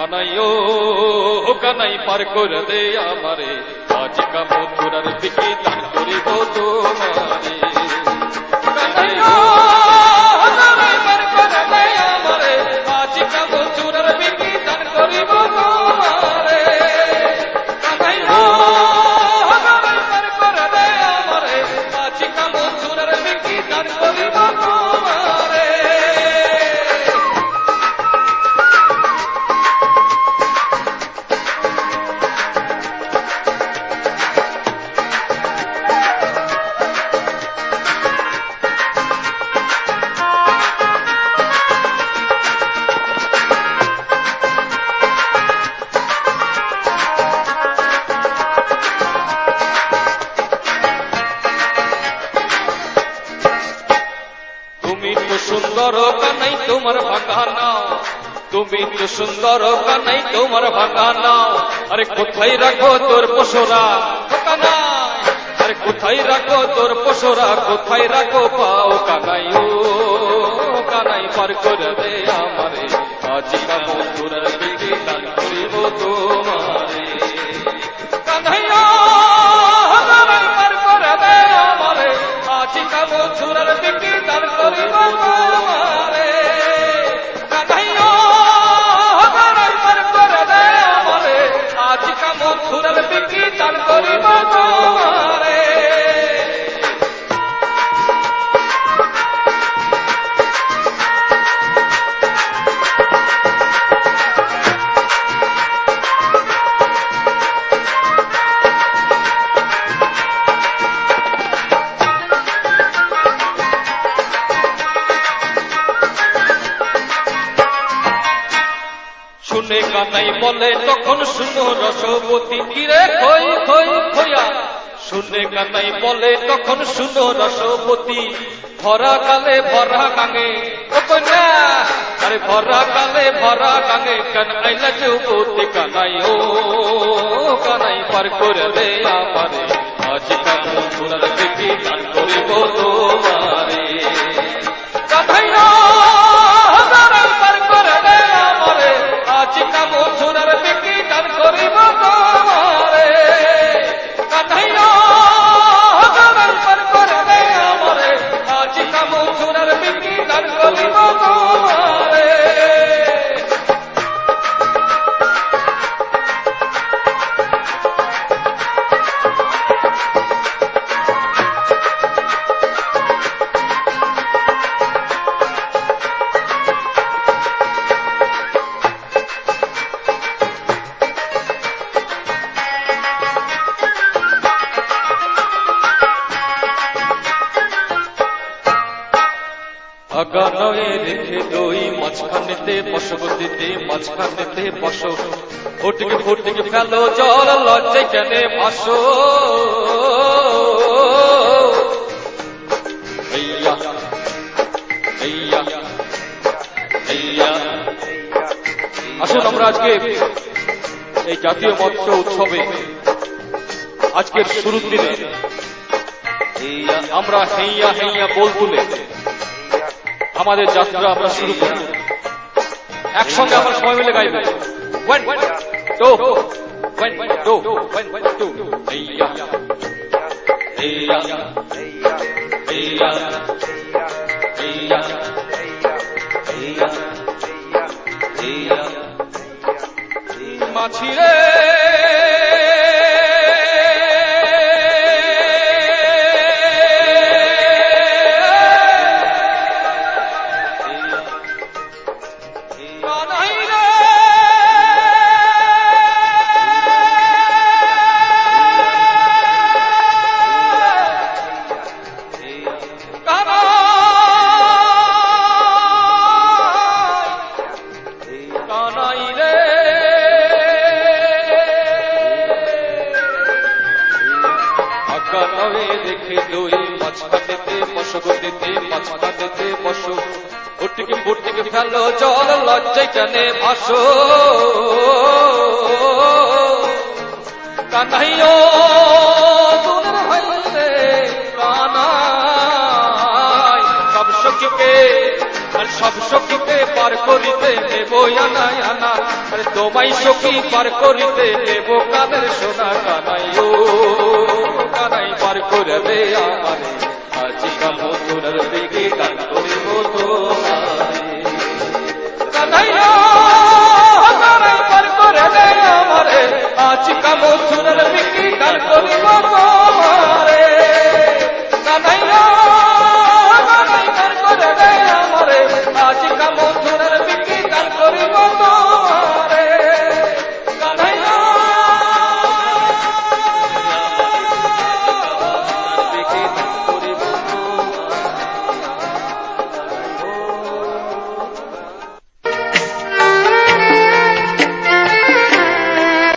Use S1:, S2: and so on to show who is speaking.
S1: কানাই ও কানাই পার করে দে আমারে। আজিকা মথুরার দিকে তার করিব তোমারে। সুন্দর কানাই তোমার বাগানা তুমি তো সুন্দর কানাই তোমার বাগানা আরে কোথায় রাখো তোর পশুরা আরে কোথায় রাখো তোর পশুরা? কোথায় রাখো পাও কানাই? ও কানাই পার করে আমারে। আজিকা বন্ধুরার দিকে দান করিব তোমারে শুনে কানাই বলে, তখন শুনো রসবতী কিরে খই খই, খইয়া। শুনে কানাই বলে, তখন শুনো রসবতী, ভরা কালে ভরা ও আরে ভরা কালে ভরা গাঙে কানাইলা যুবতী কানাই ও, কানাই পার করে দে আজ কাল সুরার দেখি দান করিব তোমারে আগানয়ে রেখে দই মাঝখানেতে বসবতিতে মাঝখানেতে বসো। ফটিকে ফেলো জল, লজ্জায় কেনে আসুন আমরা আজকে এই জাতীয় মৎস্য উৎসবে, আজকের শুরুর দিনে, আমরা হেইয়া হেইয়া বল তুলে আমাদের যাত্রা আমরা শুরু করি একসঙ্গে আমরা সবাই মিলে গাইব one two one two one two হেইয়া হেইয়া হেইয়া হেইয়া হেইয়া হেইয়া মাছি ফুটিকে ফুটিকে ফেলো, জল লজ্জায় জানে ভাসো। কানাই সব সখীকে, আর সব সখীকে পার করিতে নেব আনা আনা আর তোমায় সখী পার করিতে দেব কানের সোনা?